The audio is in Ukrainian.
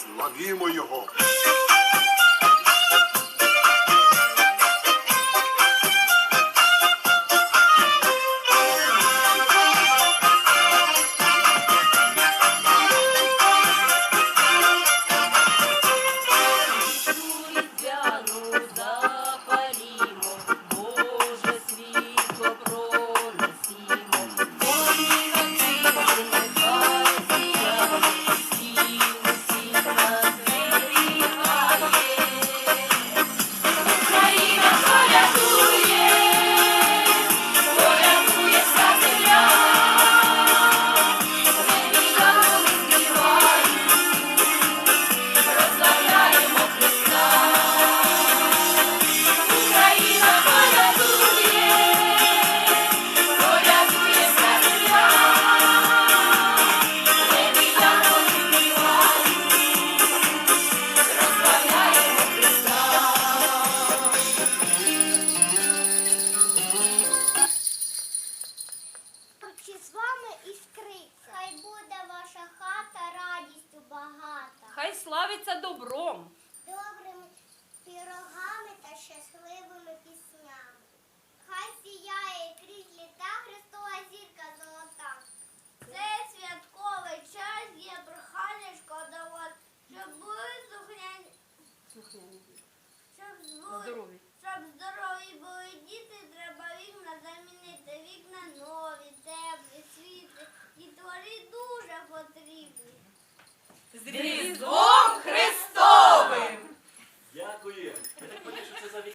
Славімо його. Чи з вами іскриця? Хай буде ваша хата радістю багата, Хай славиться добром. добрими пірогами та щасливими піснями. Хай сіяє крізь літа Христова зірка золота. Це святковий час є прохання шкодувати, щоб були слухняні, щоб Здорові. Щоб здорові були діти, треба вікна замінити. Вікна